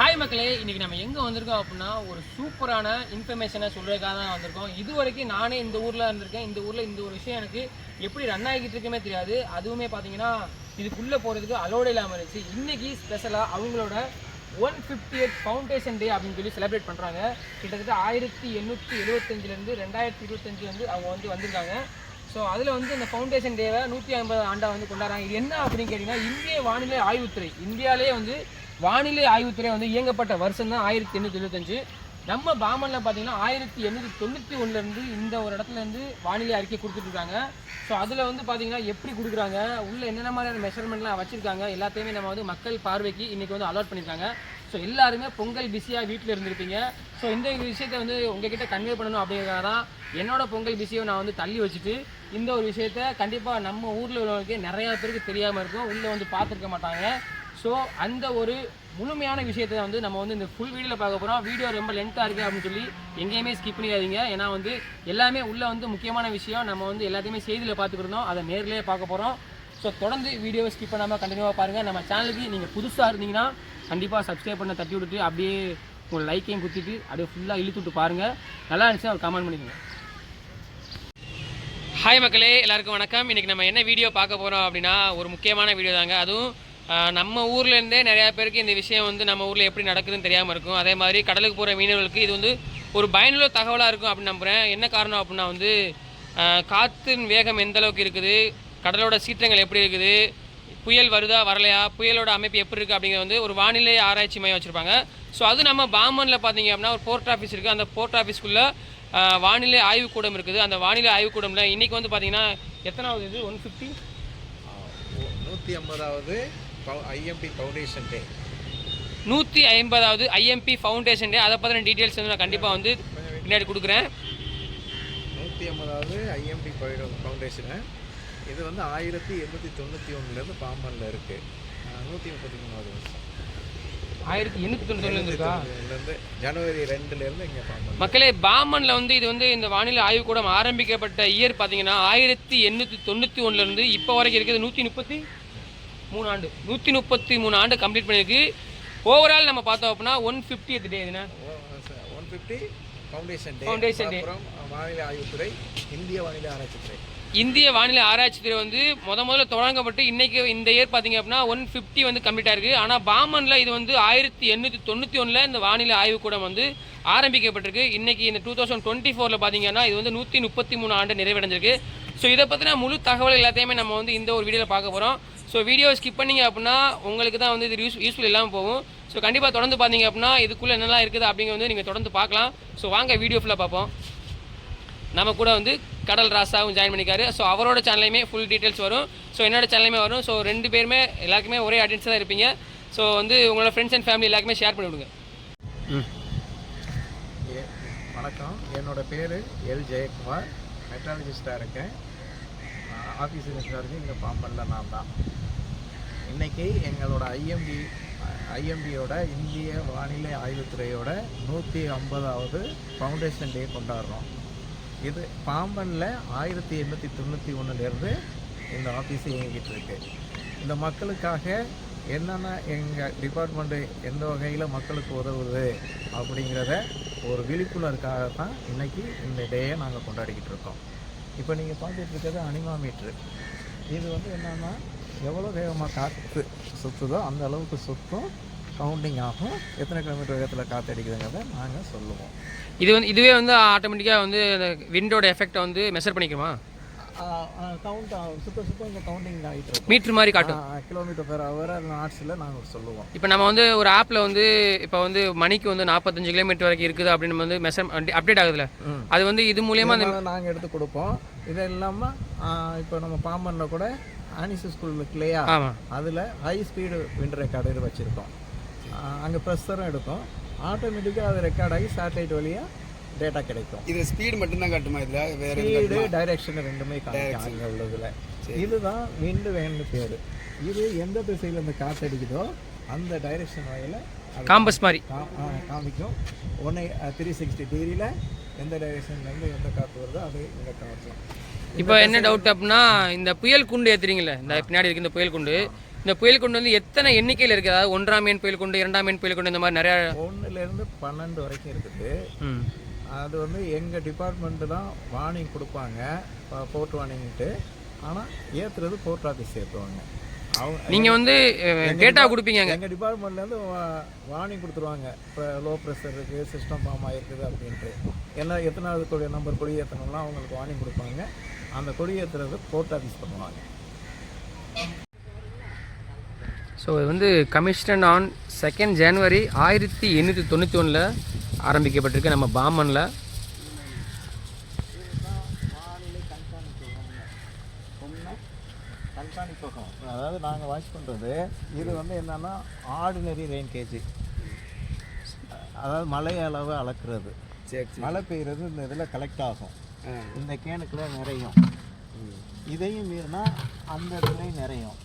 Hi மக்களே இன்னைக்கு நம்ம எங்கே வந்திருக்கோம் அப்படின்னா ஒரு சூப்பரான இன்ஃபர்மேஷனை சொல்கிறதுக்காக தான் வந்திருக்கோம். இது வரைக்கும் நானே இந்த ஊரில் இருந்திருக்கேன். இந்த ஊரில் இந்த ஒரு விஷயம் எனக்கு எப்படி ரன் ஆகிட்டு இருக்குமே தெரியாது. அதுவுமே பார்த்தீங்கன்னா இதுக்குள்ளே போகிறதுக்கு அலோடு இல்லாமல் இருந்துச்சு. இன்னைக்கு ஸ்பெஷலாக அவங்களோட one fifty eight foundation day அப்படின்னு சொல்லி செலிப்ரேட் பண்ணுறாங்க கிட்டத்தட்ட ஆயிரத்தி எண்ணூற்றி எழுபத்தஞ்சிலேருந்து ரெண்டாயிரத்தி இருபத்தஞ்சு வந்து அவங்க வந்து வந்திருக்காங்க. ஸோ அதில் வந்து இந்த ஃபவுண்டேஷன் டேவை நூற்றி ஐம்பது ஆண்டாக வந்து கொண்டாடுறாங்க. இது என்ன அப்படின்னு கேட்டிங்கன்னா இந்திய வானிலை ஆய்வுத்துறை. இந்தியாவிலே வந்து வானிலை ஆய்வுத்துறை வந்து இயங்கப்பட்ட வருஷம் தான் ஆயிரத்தி எண்ணூற்றி எழுபத்தஞ்சு நம்ம பாமனில் பார்த்தீங்கன்னா ஆயிரத்தி எண்ணூற்றி தொண்ணூற்றி ஒன்றுலேருந்து இந்த ஒரு இடத்துல இருந்து வானிலை அறிக்கை கொடுத்துட்ருக்காங்க. ஸோ அதில் வந்து பார்த்தீங்கன்னா எப்படி கொடுக்குறாங்க? உள்ளே என்னென்ன மாதிரியான மெஷர்மெண்ட்லாம் வச்சுருக்காங்க? எல்லாத்தையுமே நம்ம வந்து மக்கள் பார்வைக்கு இன்றைக்கி வந்து அலாட் பண்ணியிருக்காங்க. ஸோ எல்லாருமே பொங்கல் பிஸியாக வீட்டில் இருந்திருப்பீங்க. ஸோ இந்த விஷயத்தை வந்து உங்ககிட்ட கன்வே பண்ணணும் அப்படிங்கிறத தான் என்னோட பொங்கல் பிஸியை நான் வந்து தள்ளி வச்சுட்டு இந்த ஒரு விஷயத்த கண்டிப்பாக நம்ம ஊரில் உள்ளவங்களுக்கு நிறையா பேருக்கு தெரியாமல் இருக்கும். உள்ளே வந்து பார்த்துருக்க மாட்டாங்க. ஸோ அந்த ஒரு முழுமையான விஷயத்தை வந்து நம்ம வந்து இந்த ஃபுல் வீடியோவில் பார்க்க போகிறோம் வீடியோ ரொம்ப லென்த்தாக இருக்குது அப்படின்னு சொல்லி எங்கேயுமே ஸ்கிப் பண்ணிடாதீங்க. ஏன்னா வந்து எல்லாமே உள்ளே வந்து முக்கியமான விஷயம். நம்ம வந்து எல்லாத்தையுமே செய்தியில் பார்த்துக்கிருந்தோம் அதை நேர்லேயே பார்க்க போகிறோம் ஸோ தொடர்ந்து வீடியோவை ஸ்கிப் பண்ணாமல் கண்டினியூவாக பாருங்கள் நம்ம சேனலுக்கு நீங்கள் புதுசாக இருந்தீங்கன்னா கண்டிப்பாக சப்ஸ்கிரைப் பண்ண தட்டி விட்டுட்டு அப்படியே உங்கள் லைக்கையும் குத்திட்டு அப்படியே ஃபுல்லாக இழுத்து விட்டு பாருங்கள் நல்லா இருந்துச்சுன்னா ஒரு கமெண்ட் பண்ணிக்கோங்க. ஹாய் மக்களே எல்லாருக்கும் வணக்கம். இன்றைக்கி நம்ம என்ன வீடியோ பார்க்க போகிறோம் அப்படின்னா ஒரு முக்கியமான வீடியோ தாங்க. அதுவும் நம்ம ஊர்லேருந்தே நிறையா பேருக்கு இந்த விஷயம் வந்து நம்ம ஊரில் எப்படி நடக்குதுன்னு தெரியாமல் இருக்கும். அதே மாதிரி கடலுக்கு போகிற மீனவர்களுக்கு இது வந்து ஒரு பயனுள்ள தகவலாக இருக்கும் அப்படின்னு நம்புகிறேன் என்ன காரணம் அப்படின்னா வந்து காற்றின் வேகம் எந்த அளவுக்கு இருக்குது? கடலோட சீற்றங்கள் எப்படி இருக்குது? புயல் வருதா வரலையா? புயலோட அமைப்பு எப்படி இருக்குது அப்படிங்கிறது வந்து ஒரு வானிலை ஆராய்ச்சி மையம் வச்சுருப்பாங்க. ஸோ அது நம்ம பாமனில் பார்த்தீங்க அப்படின்னா ஒரு போர்ட் ஆஃபீஸ் இருக்குது அந்த போர்ட் ஆஃபீஸ்க்குள்ளே வானிலை ஆய்வுக்கூடம் இருக்குது. அந்த வானிலை ஆய்வுக்கூடம்ல இன்றைக்கி வந்து பார்த்திங்கன்னா எத்தனாவது இது? ஒன் ஃபிஃப்டி நூற்றி ஐம்பதாவது ஐஎம்பி ஃபவுண்டேஷன் டே நூற்றி ஐம்பதாவது ஐஎம்பி ஃபவுண்டேஷன் டே அதை பற்றின டீட்டெயில்ஸ் வந்து நான் கண்டிப்பாக வந்து பின்னாடி கொடுக்குறேன். நூற்றி ஐம்பதாவது ஐஎம்பி ஃபவுண்டேஷனு இது வந்து ஆயிரத்தி எண்ணூற்றி தொண்ணூற்றி ஒன்றுலேருந்து பாம்பனில் இருக்குது நூற்றி முப்பத்தி மூணாவது வருஷம். ஆயிரத்தி எண்ணூற்றி இருந்து ஜனவரி ரெண்டுலேருந்து இங்கே பாம்பன் மக்களே பாமனில் வந்து இது வந்து இந்த வானிலை ஆய்வுக்கூடம் ஆரம்பிக்கப்பட்ட இயர் பார்த்தீங்கன்னா ஆயிரத்தி எண்ணூற்றி தொண்ணூற்றி ஒன்றுலேருந்து இப்போ வரைக்கும் இருக்குது நூற்றி முப்பத்தி மூணு ஆண்டு நூற்றி முப்பத்தி மூணு ஆண்டு கம்ப்ளீட் பண்ணியிருக்கு ஓவரால் நம்ம பார்த்தோம் அப்படின்னா ஒன் ஃபிஃப்டி டே இதுனா ஒன் ஃபிஃப்டி ஃபவுண்டேஷன் டே வானிலை ஆய்வுத்துறை இந்திய வானிலை ஆராய்ச்சித்துறை இந்திய வானிலை ஆராய்ச்சித்துறை வந்து முத முதல்ல தொடங்கப்பட்டு இன்னைக்கு இந்த இயர் பார்த்தீங்க அப்படின்னா ஒன் ஃபிஃப்டி வந்து கம்ப்ளீட் ஆயிருக்கு. ஆனால் பாமனில் இது வந்து ஆயிரத்தி எண்ணூற்றி தொண்ணூற்றி ஒன்றில் இந்த வானிலை ஆய்வுக்கூடம் வந்து ஆரம்பிக்கப்பட்டிருக்கு. இன்னைக்கு இந்த டூ தௌசண்ட் டுவெண்ட்டி ஃபோரில் பார்த்தீங்கன்னா இது வந்து நூற்றி முப்பத்தி மூணு ஆண்டு நிறைவடைஞ்சிருக்கு. ஸோ இதை பற்றின முழு தகவல் எல்லாத்தையுமே நம்ம வந்து இந்த ஒரு வீடியோவில் பார்க்க போகிறோம் ஸோ வீடியோ ஸ்கிப் பண்ணீங்க அப்படின்னா உங்களுக்கு தான் வந்து இது யூஸ் யூஸ்ஃபுல் இல்லாமல் போகும். ஸோ கண்டிப்பாக தொடர்ந்து பார்த்தீங்க அப்படின்னா இதுக்குள்ளே என்னெல்லாம் இருக்குது அப்படிங்கிறது வந்து நீங்கள் தொடர்ந்து பார்க்கலாம் ஸோ வாங்க வீடியோ ஃபுல்லாக பார்ப்போம் நம்ம கூட வந்து கடல் ராசாவும் ஜாயின் பண்ணிக்காரு. ஸோ அவரோட சேனல்லையுமே ஃபுல் டீட்டெயில்ஸ் வரும். ஸோ என்னோட சேனல்லையுமே வரும். ஸோ ரெண்டு பேருமே எல்லாருக்குமே ஒரே ஆடியன்ஸ் தான் இருப்பீங்க. ஸோ வந்து உங்களோட ஃப்ரெண்ட்ஸ் அண்ட் ஃபேமிலி எல்லாருக்குமே ஷேர் பண்ணி விடுங்க. ஏ- வணக்கம். என்னோட பேர் எல் ஜெயக்குமார். மெட்ராலஜிஸ்டாக இருக்கேன். ஆஃபீஸ் இருக்கு இங்கே பாம்பனில் நான் தான். இன்றைக்கி எங்களோட ஐஎம்பி ஐஎம்பியோட இந்திய வானிலை ஆய்வுத்துறையோட நூற்றி ஐம்பதாவது ஃபவுண்டேஷன் டே கொண்டாடுறோம். இது பாம்பனில் ஆயிரத்தி எண்ணூற்றி தொண்ணூற்றி ஒன்றுலேருந்து இந்த ஆஃபீஸ் இயங்கிட்டு இருக்கு. இந்த மக்களுக்காக என்னென்ன எங்கள் டிபார்ட்மெண்ட்டு எந்த வகையில் மக்களுக்கு உதவுது அப்படிங்கிறத ஒரு விழிப்புணர்வுக்காக தான் இன்றைக்கி இந்த டேயை நாங்கள் கொண்டாடிக்கிட்டு இருக்கோம். இப்போ நீங்கள் பார்த்துட்டு இருக்கிறது அனிமாமீட்ரு இது வந்து என்னென்னா எவ்வளோ வேகமாக காற்று சுற்றுதோ அந்த அளவுக்கு சுற்றும் கவுண்டிங் ஆகும். எத்தனை கிலோமீட்டர் வேகத்தில் காற்று அடிக்குதுங்கிறத நாங்கள் சொல்லுவோம். இது வந்து இதுவே வந்து ஆட்டோமேட்டிக்காக வந்து விண்டோட எஃபெக்டை வந்து மெஷர் பண்ணிக்குமா கவுண்ட் சுத்த சுத்த இங்கே கவுண்டிங் ஆகிட்டு இருக்கும். மீட்ரு மாதிரி காட்டும். கிலோமீட்டர் பெர் ஹவர் நாட்ஸில் நாங்கள் சொல்லுவோம். இப்போ நம்ம வந்து ஒரு ஆப்பில் வந்து இப்போ வந்து மணிக்கு வந்து நாற்பத்தஞ்சு கிலோமீட்டர் வரைக்கும் இருக்குது அப்படின்னு வந்து மெஷர் அப்டேட் ஆகுதுல. அது வந்து இது மூலியமாக அந்த நாங்கள் எடுத்து கொடுப்போம். இது இல்லாமல் இப்போ நம்ம பாம்பனில் கூட ஆனிஸ் ஸ்கூல் இருக்கு இல்லையா அதில் ஹை ஸ்பீடு விண்ட் ரெக்கார்டர் வச்சுருக்கோம். அங்கே ப்ரெஷரும் எடுக்கும். ஆட்டோமேட்டிக்காக அது ரெக்கார்ட் ஆகி சேட்டலைட் வழியாக டேட்டா கிடைக்கும். இது ஸ்பீடு மட்டும்தான் காட்டுமா இதுல? வேற ஸ்பீடு டைரக்ஷன் ரெண்டுமே காமிக்கும் அங்கே உள்ளதில். இதுதான் விண்டு வேன்னு பேர் இது எந்த திசையில் இந்த காற்று அடிக்குதோ அந்த டைரக்ஷன் வகையில் காம்பஸ் மாதிரி. காமிக்கும். ஒன்று த்ரீ சிக்ஸ்டி டிகிரியில் எந்த டைரக்ஷன்லேருந்து எந்த காற்று வருதோ அது இங்கே காமிக்கும் இப்போ என்ன டவுட் அப்படின்னா இந்த புயல் குண்டு ஏத்துறீங்கல்ல இந்த பின்னாடி இருக்கு இந்த புயல் குண்டு இந்த புயல் கொண்டு வந்து எத்தனை எண்ணிக்கையில் இருக்குது அதாவது ஒன்றாம் எண் புயல் கொண்டு இரண்டாம் எண் புயல் கொண்டு இந்த மாதிரி நிறையா ஒன்றுலேருந்து பன்னெண்டு வரைக்கும் இருக்குது. அது வந்து எங்கள் டிபார்ட்மெண்ட்டு தான் வார்னிங் கொடுப்பாங்க போர்ட் வார்னிங்ட்டு ஆனால் ஏற்றுறது போர்ட் ஆஃபீஸ் ஏற்றுவாங்க நீங்கள் வந்து டேட்டா கொடுப்பீங்க. எங்கள் டிபார்ட்மெண்ட்லேருந்து வார்னிங் கொடுத்துருவாங்க. இப்போ லோ ப்ரெஷர் இருக்குது சிஸ்டம் ஃபார்ம் ஆகிருக்குது அப்படின்ட்டு. என்ன எத்தனாவது கொடி நம்பர் கொடி ஏற்றணும்லாம் அவங்களுக்கு வார்னிங் கொடுப்பாங்க. அந்த கொடி ஏற்றுறது போர்ட் ஆஃபீஸ் பண்ணுவாங்க. ஸோ இது வந்து கமிஷன் ஆன் செகண்ட் ஜனவரி ஆயிரத்தி எண்ணூற்றி தொண்ணூற்றி ஒன்றில் ஆரம்பிக்கப்பட்டிருக்கு நம்ம பாமனில். வாட்ச் பண்ணுறது இது வந்து என்னன்னா ஆர்டினரி ரெயின் கேஜ் அதாவது மழை அளவு அளக்குறது. மழை பெய்யுறது இந்த இதில் கலெக்ட் ஆகும். இந்த கேனுக்குள்ள நிறையும். இதையும் மீறினா அந்த இடத்துலையும் நிறையும்.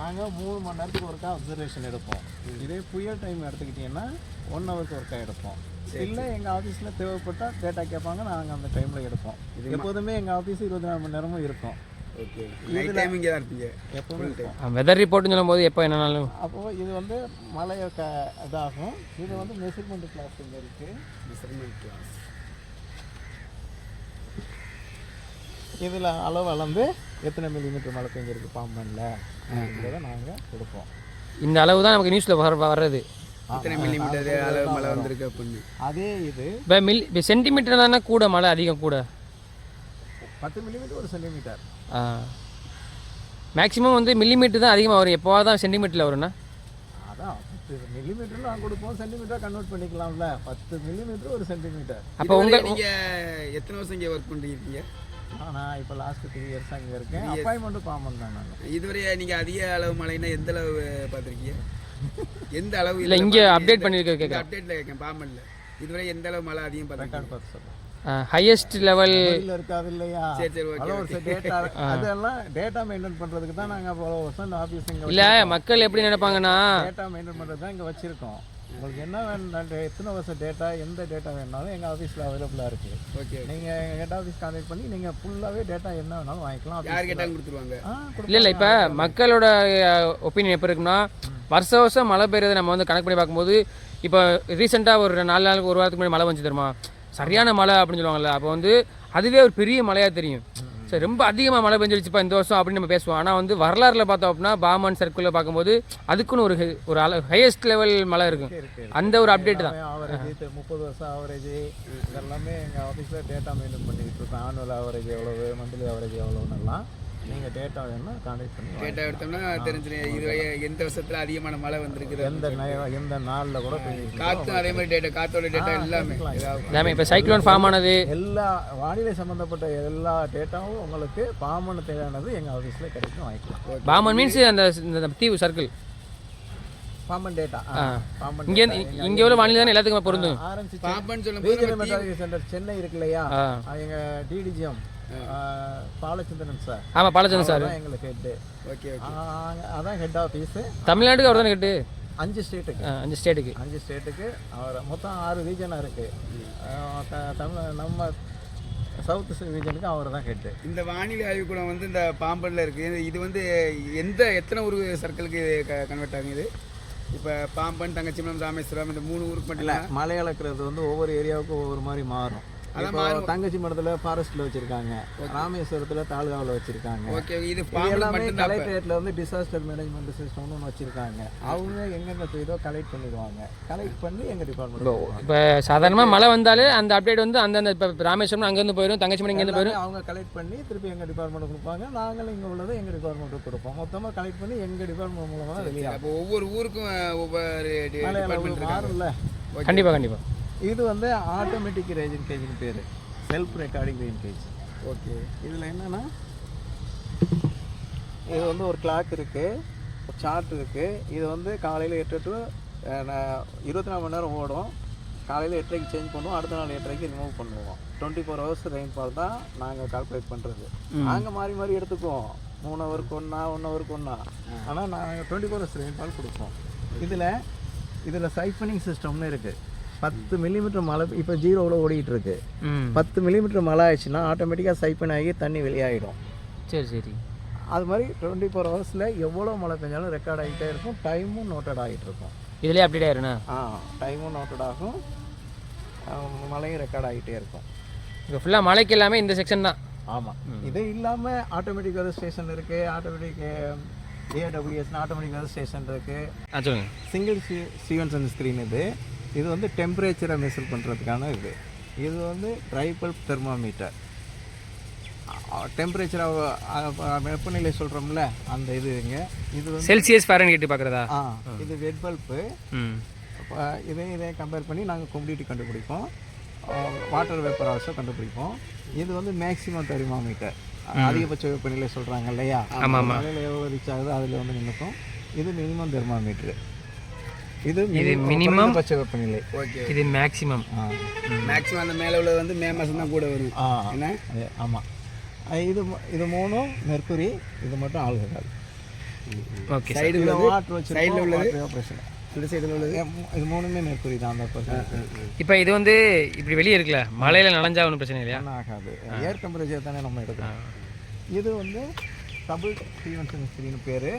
நாங்கள் மூணு மணி நேரத்துக்கு ஒருக்கா அப்சர்வேஷன் எடுப்போம். இதே புயல் டைம் எடுத்துக்கிட்டிங்கன்னா ஒன் ஹவருக்கு ஒருக்கா எடுப்போம். இல்லை எங்கள் ஆஃபீஸில் தேவைப்பட்டால் டேட்டா கேட்பாங்க நாங்கள் அந்த டைமில் எடுப்போம். எப்போதுமே எங்கள் ஆஃபீஸ் இருபத்தி நாலு மணி நேரமும் இருக்கும். ஓகே நைட் டைம் இங்கே தான் இருப்பீங்க. எப்போவுமே இருக்கும் வெதர் ரிப்போர்ட்னு சொல்லும்போது எப்போ என்னன்னாலும் அப்போது இது வந்து மழை க இதாகும். இது வந்து மெஷர்மெண்ட் கிளாஸ் இங்கே இருக்குது மெஷர்மெண்ட் கிளாஸ் இதில் அளவு அளந்து எத்தனை மில்லிமீட்டர் மழை பெஞ்சிருக்கு பாம்பனில் அப்படின்றத நாங்கள் கொடுப்போம் இந்த அளவு தான் நமக்கு நியூஸில் வர வர்றது. இத்தனை மில்லிமீட்டர் அளவு மழை வந்திருக்கு அப்படின்னு. அதே இது இப்போ மில் இப்போ சென்டிமீட்டர் தானே கூட மழை அதிகம் கூட? பத்து மில்லிமீட்டர் ஒரு சென்டிமீட்டர் மேக்ஸிமம் வந்து மில்லிமீட்டர் தான் அதிகமாக வரும். எப்போவா தான் சென்டிமீட்டரில் வரும்னா? அதான் பத்து மில்லிமீட்டர் நான் கொடுப்போம். சென்டிமீட்டர் கன்வெர்ட் பண்ணிக்கலாம்ல. பத்து மில்லிமீட்டர் ஒரு சென்டிமீட்டர் அப்போ உங்கள் நீங்க எத்தனை வருஷம் இங்கே ஒர்க் பண்ணிருக்கீங்க? நான் இப்போ லாஸ்ட் த்ரீ இயர்ஸ் அங்கே இருக்கேன். அப்பாயின்மெண்ட்டு பாம்பன் தான் நான் இதுவரை நீங்க அதிக அளவு மழைன்னா எந்த அளவு பார்த்துருக்கீங்க? எந்த அளவு இல்லை இங்கே அப்டேட் பண்ணியிருக்க கேட்க அப்டேட்ல கேட்கேன் பாம்பன்ல. இதுவரை எந்த அளவு மழை அதிகம் பார்த்துருக்கீங்க? ரெக்கார்ட் பார்த்து சொல்லுங்கள் ஹையஸ்ட் லெவல் இல்லை இருக்காது இல்லையா? சரி சரி ஓகே அவ்வளோ ஒரு டேட்டா அதெல்லாம் டேட்டா மெயின்டைன் பண்ணுறதுக்கு தான் நாங்கள் அவ்வளோ வருஷம் இந்த ஆஃபீஸ் இங்கே இல்லை மக்கள் எப்படி நினைப்பாங்கன்னா டேட்டா மெயின்டைன் பண்ணுறது தான் இங்கே வச்சுருக்கோம். உங்களுக்கு என்ன வேணும் எத்தனை வருஷம் டேட்டா எந்த டேட்டா வேணாலும் எங்கள் ஆஃபீஸில் அவைலபிளாக இருக்குது ஓகே நீங்கள் எங்கள் ஹெட் ஆஃபீஸ் கான்டாக்ட் பண்ணி நீங்கள் ஃபுல்லாகவே டேட்டா என்ன வேணாலும் வாங்கிக்கலாம் யார் கேட்டாலும் கொடுத்துருவாங்க. இல்லை இல்லை இப்போ மக்களோட ஒப்பீனியன் எப்போ இருக்குன்னா வருஷ வருஷம் மழை பெய்யறதை நம்ம வந்து கணக்கு பண்ணி பார்க்கும்போது இப்போ ரீசெண்டாக ஒரு நாலு நாளுக்கு ஒரு வாரத்துக்கு முன்னாடி மழை வந்துச்சு தெரியுமா? சரியான மழை அப்படின்னு சொல்லுவாங்கல்ல அப்போ வந்து அதுவே ஒரு பெரிய மழையாக தெரியும். சரி ரொம்ப அதிகமாக மழை பெஞ்சிருச்சுப்பா இந்த வருஷம் அப்படின்னு நம்ம பேசுவோம். ஆனால் வந்து வரலாறுல பார்த்தோம் அப்படின்னா பாமன் சர்க்கிளில் பார்க்கும்போது அதுக்குன்னு ஒரு ஒரு ஹையஸ்ட் லெவல் மழை இருக்கும். இருக்கு அந்த ஒரு அப்டேட் தான். முப்பது வருஷம் ஆவரேஜ் இதெல்லாமே எங்கள் ஆஃபீஸில் டேட்டா மெயின்டைன் பண்ணிக்கிட்டு இருக்கோம். ஆனுவல் ஆவரேஜ் எவ்வளவு மந்த்லி ஆவரேஜ் எவ்வளோன்னெல்லாம் நீங்கள் டேட்டா வேணும்னா கான்டாக்ட் பண்ணி. டேட்டா எடுத்தோம்னா தெரிஞ்சிடும் இதுவரை எந்த வருஷத்துல அதிகமான மழை வந்திருக்குது எந்த எந்த நாளில் கூட காத்தும் அதே மாதிரி டேட்டா காத்தோட டேட்டா எல்லாமே. எல்லாமே. இப்போ சைக்ளோன் ஃபார்ம் ஆனது. எல்லா வானிலை சம்மந்தப்பட்ட எல்லா டேட்டாவும் உங்களுக்கு பாமனு தேவையானது எங்கள் ஆஃபீஸில் கிடைக்கும் வாங்கிக்கலாம். பாமன் மீன்ஸ் அந்த இந்த தீவு சர்க்கிள் பாமன் டேட்டா பாமன் இங்கே இங்கே உள்ள வானிலை தானே எல்லாத்துக்குமே பொருந்தும். ஆரம்பிச்சு பாம்பன்னு சொல்லும் போது ரீஜனல் மெட்ராலஜி சென்டர் சென்னை இருக்கு இல்லையா? ஆ. எங்கள் டிடிஜிஎம் பாலச்சந்திரன் சார் ஆமாம் பாலச்சந்திரன் சார் எங்களுக்கு ஹெட்டு ஓகே ஓகே. அதான் ஹெட் ஆஃபீஸு தமிழ்நாட்டுக்கு அவர் தானே கேட்டு அஞ்சு ஸ்டேட்டுக்கு அஞ்சு ஸ்டேட்டுக்கு அஞ்சு ஸ்டேட்டுக்கு அவர் மொத்தம் ஆறு ரீஜனாக இருக்குது தமிழ் நம்ம சவுத் ரீஜனுக்கு அவர் தான் ஹெட்டு இந்த வானிலை ஆய்வுக்கூடம் வந்து இந்த பாம்பன்ல இருக்கு. இது- வந்து எந்த எத்தனை ஊர் சர்க்கிளுக்கு கன்வெர்ட் ஆகும் இது? இப்போ பாம்பன் தங்கச்சிமலம் ராமேஸ்வரம் இந்த மூணு ஊருக்கு மட்டும் இல்லை இல்லை மலை அளக்கிறது வந்து ஒவ்வொரு ஏரியாவுக்கும் ஒவ்வொரு மாதிரி மாறும். தங்கச்சி மடத்தில் ஃபாரஸ்ட்டில் வச்சுருக்காங்க. ராமேஸ்வரத்தில் தாலுகாவில் வச்சுருக்காங்க. ஓகே இது எல்லாமே. கலெக்டரேட்டில் வந்து டிசாஸ்டர் மேனேஜ்மெண்ட் சிஸ்டம்னு ஒன்று வச்சுருக்காங்க. அவங்க எங்கெங்கே பெய்தோ கலெக்ட் பண்ணிடுவாங்க. கலெக்ட் பண்ணி எங்கள் டிபார்ட்மெண்ட் இப்போ சாதாரணமாக மழை வந்தாலே அந்த அப்டேட் வந்து அந்தந்த இப்போ ராமேஸ்வரம் அங்கேருந்து போயிடும் தங்கச்சிமணி இங்கேருந்து போயிடும் அவங்க கலெக்ட் பண்ணி திருப்பி எங்கள் டிபார்ட்மெண்ட் கொடுப்பாங்க. நாங்களும் இங்கே உள்ளதை எங்கள் டிபார்ட்மெண்ட்டுக்கு கொடுப்போம். மொத்தமாக கலெக்ட் பண்ணி எங்கள் டிபார்ட்மெண்ட் மூலமாக வெளியாகும் அப்போ ஒவ்வொரு ஊருக்கும் ஒவ்வொரு டிபார்ட்மெண்ட் கண்டிப்பாக கண்டிப்பாக இது வந்து ஆட்டோமேட்டிக் ரேஜின் கேஜின் பேர். Self recording rain gauge okay இதில் என்னென்னா இது வந்து ஒரு கிளாக் இருக்குது சார்ட் இருக்குது இது வந்து காலையில் எட்டு டு இருபத்தி நாலு மணி நேரம் ஓடும். காலையில் எட்டரைக்கு சேஞ்ச் பண்ணுவோம் அடுத்த நாள் எட்டரைக்கு ரிமூவ் பண்ணுவோம். டுவெண்ட்டி ஃபோர் ஹவர்ஸ் ரெயின்ஃபால் தான் நாங்கள் கால்குலேட் பண்ணுறது நாங்கள் மாறி மாறி எடுத்துக்குவோம். மூணு ஹவருக்கு ஒன்றா ஒன் ஹவருக்கு ஒன்றா ஆனால் நாங்கள் டுவெண்ட்டி ஃபோர் ஹவர்ஸ் ரெயின்ஃபால் கொடுப்போம். இதில் இதில் சைஃபனிங் சிஸ்டம்னு இருக்குது பத்து மில்லிமீட்டர் மழை இப்போ ஜீரோவில் ஓடிட்டு இருக்கு பத்து மில்லிமீட்டர் மழை ஆயிடுச்சுன்னா ஆட்டோமேட்டிக்காக சைப்பன் ஆகி தண்ணி வெளியாகிடும் சரி சரி. அது மாதிரி டுவெண்ட்டி ஃபோர் ஹவர்ஸில் எவ்வளோ மழை பெஞ்சாலும் ரெக்கார்ட் ஆகிட்டே இருக்கும். டைமும் நோட்டட் ஆகிட்டு இருக்கும். இதுலேயே அப்டேட் ஆயிருண்ணா ஆ டைமும் நோட்டட் ஆகும். மழையும் ரெக்கார்ட் ஆகிட்டே இருக்கும். இப்போ ஃபுல்லாக மலைக்கு எல்லாமே இந்த செக்ஷன் தான். ஆமாம் இது இல்லாமல் ஆட்டோமேட்டிக் வெதர் ஸ்டேஷன் இருக்குது ஆட்டோமேட்டிக் ஏடபிள்யூஎஸ்னு ஆட்டோமேட்டிக் வெதர் ஸ்டேஷன் இருக்குது சிங்கிள் சி சீவன்சன் ஸ்க்ரீன் இது. இது வந்து டெம்பரேச்சரை மெஷர் பண்ணுறதுக்கான இது. இது வந்து ட்ரைபல் தெர்மாமீட்டர் டெம்பரேச்சர் வெப்பநிலை சொல்கிறோம்ல அந்த இதுங்க இது வந்து செல்சியஸ் ஃபேரன் கேட்டு பார்க்குறதா? ஆ இது வெட் பல்ப்பு இதே இதே கம்பேர் பண்ணி நாங்கள் கும்பிடிட்டி கண்டுபிடிப்போம். வாட்டர் வேப்பர் ஆல்சோ கண்டுபிடிப்போம். இது வந்து மேக்ஸிமம் தெர்மாமீட்டர் அதிகபட்ச வெப்பநிலை சொல்கிறாங்க இல்லையா. மலையில் எவ்வளோ ரீச் ஆகுதோ அதில் வந்து நின்றுக்கும் இது மினிமம் தெர்மாமீட்டர் இது இது minimum. குறைந்தபட்ச வெப்பநிலை. ஓகே இது மேக்ஸிமம் ஆ. மேக்ஸிமம் அந்த மேலே உள்ளது வந்து மே மாதம் தான் கூட வரும். ஆ. என்ன? ஆமாம் இது இது மூணும் மெர்க்குரி இது மட்டும் ஆல்கஹால் ஓகே சைடு இதில் உள்ளது வாட்டர் வச்சு சைடில் உள்ளது. பிரச்சனை இந்த சைடில் உள்ளது. இது மூணுமே மெர்க்குரி தான் அந்த பர்சன்ட் இப்போ இது வந்து இப்படி வெளியே இருக்குல்ல மலையில் நனைஞ்சா ஒன்றும் பிரச்சனை இல்லையா? ஆகாது. ஏர் டெம்பரேச்சர் தானே நம்ம எடுக்கிறோம். இது வந்து டபுள் ஸ்டீவன்சன் ஸ்க்ரீன் பேர்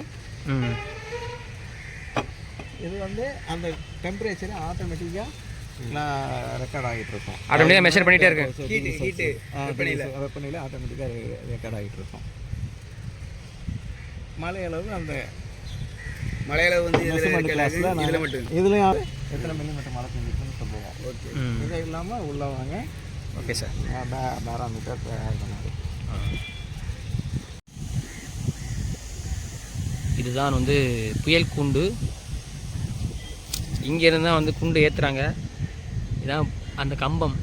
இது வந்து அந்த டெம்பரேச்சர் ஆட்டோமேட்டிக்காக ரெக்கார்ட் ஆகிட்டு இருக்கும் ஆட்டோமேட்டிக்காக மெஷர் பண்ணிகிட்டே இருக்கு. ஹீட்டு ஹீட்டு வெப்பநிலை வெப்பநிலை ஆட்டோமேட்டிக்காக ரெக்கார்ட் ஆகிட்டு இருக்கும் அந்த மலையில வந்து இதில் மட்டும். இதுலேயும் எத்தனை மில்லிமீட்டர் மழை பெஞ்சிருக்குன்னு சொல்லுவோம் ஓகே. இது இல்லாமல் உள்ள வாங்க. Okay sir. பேராமீட்டர் மாதிரி இதுதான் வந்து புயல் கூண்டு. இங்கேருந்து தான் வந்து குண்டு ஏற்றுறாங்க இதான் அந்த கம்பம்.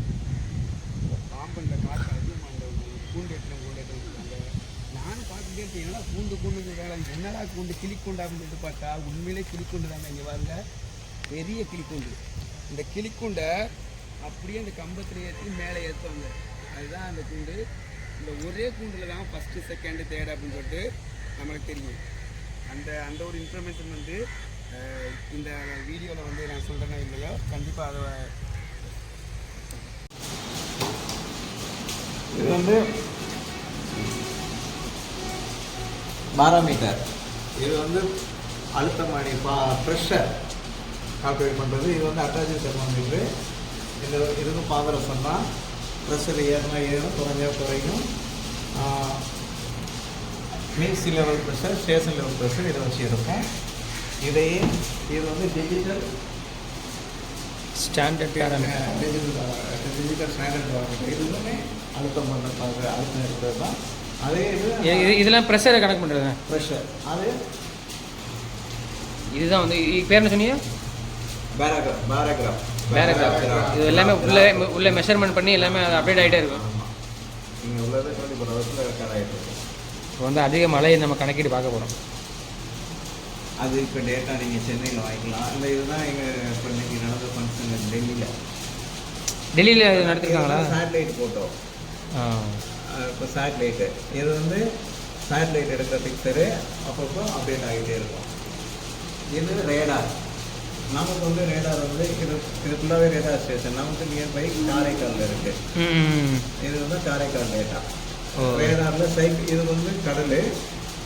பாம்புல காற்று அதிகமாக அந்த கூண்டு எத்தனை கூண்டு எத்தனை நானும் பார்த்துட்டே இருக்கேன் என்னடா கூண்டு கூண்டு வேலை? என்னடா கூண்டு? கிளிக்கூண்டு அப்படின்னு பார்த்தா உண்மையிலே கிளிக்கூண்டு தாங்க இங்கே பாருங்க. பெரிய கிளிக்கூண்டு. இந்த கிளிக்கூண்டை அப்படியே அந்த கம்பத்தில் ஏற்றி மேலே ஏற்றுவாங்க அதுதான் அந்த கூண்டு. இந்த ஒரே கூண்டில் தான் ஃபஸ்ட்டு செகண்டு தேர்டு அப்படின்னு சொல்லிட்டு நம்மளுக்கு தெரியும். அந்த அந்த ஒரு இன்ஃபர்மேஷன் வந்து இந்த வீடியோவில் வந்து நான் சொல்கிறேன்னா இல்லையோ கண்டிப்பாக அதை இது வந்து பாராமீட்டர். இது வந்து அழுத்தமானி பா ப்ரெஷர் கால்குலேட் பண்ணுறது இது வந்து அட்டாச்சு தெர்மாமீட்ரு இந்த இதுக்கு பாதரம் சொன்னால் ப்ரெஷர் ஏறினா ஏறும் குறைஞ்சா குறையும். Mean sea level pressure station level pressure இதை வச்சு இருக்கும் இதையே இது வந்து digital standard digital digital standard parameter இது எல்லாமே அழுத்தம் பண்ணுறது அழுத்தம் இருக்கிறது தான். அதே இது இதெல்லாம் ப்ரெஷரை கணக்கு பண்ணுறது ப்ரெஷர் அது இதுதான் வந்து பேர் என்ன சொன்னீங்க? பேராகிராஃப் பேராகிராஃப் பேராகிராஃப் இது எல்லாமே உள்ளே உள்ளே மெஷர்மெண்ட் பண்ணி எல்லாமே அப்டேட் ஆகிட்டே இருக்கும். நீங்கள் உள்ளது டுவெண்ட்டி ஃபோர் ஹவர்ஸில் ரெக்கார்ட் ஆகிட்டு இருக்கும். இப்போ வந்து அதிக மழையை நம்ம கணக்கிட்டு பார்க்க போகிறோம் அது இப்போ டேட்டா நீங்கள் சென்னையில் வாங்கிக்கலாம். இல்லை இதுதான் எங்கள் இப்போ இன்னைக்கு நடந்த ஃபங்க்ஷன் டெல்லியில். டெல்லியில் நடத்திருக்காங்களா? சேட்டலைட் ஃபோட்டோ இப்போ சேட்டலைட்டு இது வந்து சேட்டலைட் எடுக்கிற பிக்சரு அப்பப்போ அப்டேட் ஆகிட்டே இருக்கும். இது ரேடார் நமக்கு வந்து ரேடார் வந்து இது இது ஃபுல்லாகவே ரேடார் ஸ்டேஷன் நமக்கு நியர்பை காரைக்காலில் இருக்குது இது வந்து காரைக்கால் டேட்டா ரேடாரில் சைக்கிள் இது வந்து கடல்.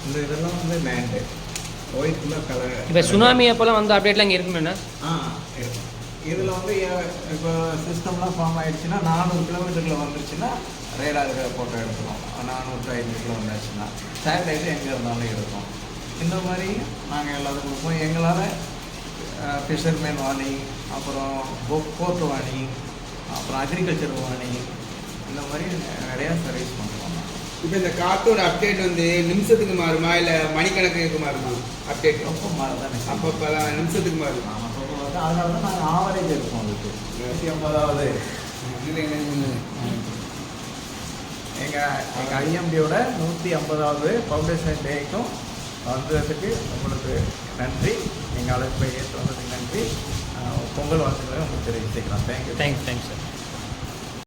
இந்த இதெல்லாம் வந்து லேண்டு ஒயிட் ஃபுல்லாக கலர் இப்போ சுனாமி அப்போல்லாம் வந்து அப்டேட்லாம் இங்கே இருக்குமே என்ன ஆ இருக்கும் இதில் வந்து இப்போ சிஸ்டம்லாம் ஃபார்ம் ஆயிடுச்சுன்னா நானூறு கிலோமீட்டரில் வந்துருச்சுன்னா ரேடார் ஃபோட்டோ எடுக்கணும். நானூறு ஐநூறுல வந்தாச்சுன்னா சேட்டலைட்டு எங்கே இருந்தாலும் எடுக்கும் இந்த மாதிரி நாங்கள் எல்லாத்துக்கும் கொடுப்போம். எங்களால் ஃபிஷர்மேன் வாணி அப்புறம் போர்ட் வாணி அப்புறம் அக்ரிகல்ச்சர் வாணி இந்த மாதிரி நிறையா சர்வீஸ் பண்ணுறோம் இப்போ இந்த காத்தோட அப்டேட் வந்து நிமிஷத்துக்கு மாறுமா? இல்லை மணிக்கணக்குக்கு மாறுமா? அப்டேட் ரொம்ப மாறு தானே அப்பப்போ நிமிஷத்துக்கு மாறுமா. ஆமாம் அப்போ வந்து அதனால தான் நாங்கள் ஆவரேஜ் எடுப்போம் அதுக்கு. நூற்றி ஐம்பதாவது. எங்கள் எங்கள் ஐஎம்டியோட நூற்றி ஐம்பதாவது ஃபவுண்டேஷன் டேக்கும் வந்ததுக்கு உங்களுக்கு நன்றி. எங்கள் அழைப்பை ஏற்று வந்ததுக்கு நன்றி பொங்கல் வாழ்த்துக்களை உங்களுக்கு தெரிவிச்சுக்கலாம் thank you thanks thanks sir